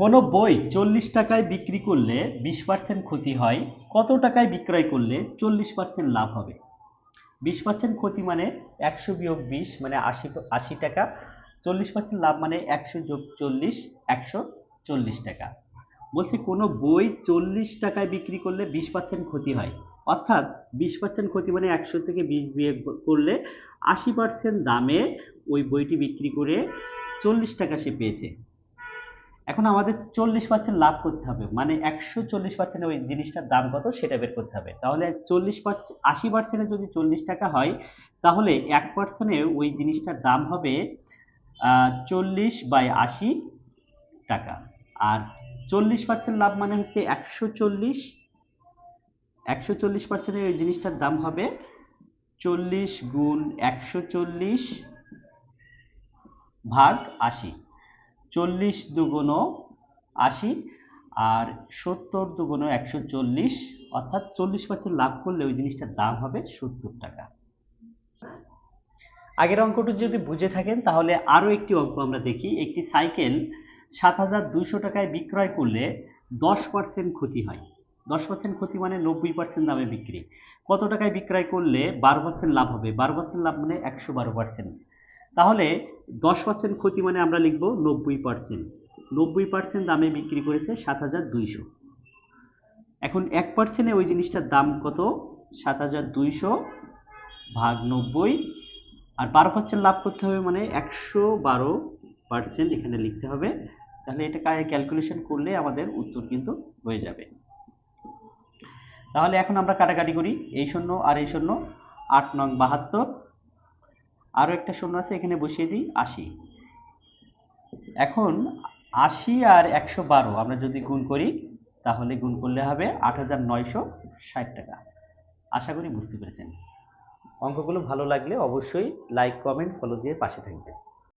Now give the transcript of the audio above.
কোনো বই চল্লিশ টাকায় বিক্রি করলে বিশ পার্সেন্ট ক্ষতি হয়, কত টাকায় বিক্রয় করলে চল্লিশ পার্সেন্ট লাভ হবে? বিশ পার্সেন্ট ক্ষতি মানে একশো বিয়োগ বিশ মানে আশি আশি টাকা, চল্লিশ পার্সেন্ট লাভ মানে একশো যোগ চল্লিশ, একশো চল্লিশ টাকা। বলছি কোনো বই চল্লিশ টাকায় বিক্রি করলে বিশ পার্সেন্ট ক্ষতি হয়? অর্থাৎ বিশ পার্সেন্ট ক্ষতি মানে একশো থেকে বিশ বিয়োগ করলে আশি পার্সেন্ট দামে ওই বইটি বিক্রি করে চল্লিশ টাকা সে পেয়েছে। এখন আমাদের চল্লিশ পার্সেন্ট লাভ করতে হবে। মানে একশো চল্লিশ পার্সেন্ট ওই জিনিসটার দাম কত সেটা বের করতে হবে। তাহলে চল্লিশ পার্সেন্ট আশি পার্সেন্টে যদি চল্লিশ টাকা হয়, তাহলে এক পার্সেন্টে ওই জিনিসটার দাম হবে চল্লিশ বাই আশি টাকা। আর চল্লিশ পার্সেন্ট লাভ মানে হচ্ছে একশো চল্লিশ একশো চল্লিশ পার্সেন্টে ওই জিনিসটার দাম হবে চল্লিশ গুণ একশো চল্লিশ ভাগ আশি। চল্লিশ দুগুণ আশি আর সত্তর দুগুণ একশো চল্লিশ, অর্থাৎ চল্লিশ পার্সেন্ট লাভ করলে ওই জিনিসটার দাম হবে সত্তর টাকা। আগের অঙ্কটি যদি বুঝে থাকেন, তাহলে আরও একটি অঙ্ক আমরা দেখি। একটি সাইকেল সাত হাজার দুইশো টাকায় বিক্রয় করলে দশ পার্সেন্ট ক্ষতি হয়। দশ পার্সেন্ট ক্ষতি মানে নব্বই পার্সেন্ট দামে বিক্রি। কত টাকায় বিক্রয় করলে বারো পার্সেন্ট লাভ হবে? বারো পার্সেন্ট লাভ মানে একশো বারো পার্সেন্ট। তাহলে দশ পার্সেন্ট ক্ষতি মানে আমরা লিখব নব্বই পার্সেন্ট নব্বই পার্সেন্ট দামে বিক্রি করেছে সাত হাজার দুইশো। এখন এক পার্সেন্টে ওই জিনিসটার দাম কত? সাত হাজার দুইশো ভাগ নব্বই। আর বারো পার্সেন্ট লাভ করতে হবে মানে একশো বারো পার্সেন্ট এখানে লিখতে হবে। তাহলে এটা ক্যালকুলেশন করলে আমাদের উত্তর কিন্তু হয়ে যাবে। তাহলে এখন আমরা কাটাকাটি করি। এই শূন্য আর এই শূন্য আট নং বাহাত্তর। আরও একটা শূন্য আছে, এখানে বসিয়ে দিই, আশি। এখন আশি আর একশো বারো, আমরা যদি গুণ করি, তাহলে গুণ করলে হবে আট হাজার নয়শো ষাট টাকা। আশা করি বুঝতে পেরেছেন। অঙ্কগুলো ভালো লাগলে অবশ্যই লাইক কমেন্ট ফলো দিয়ে পাশে থাকবেন।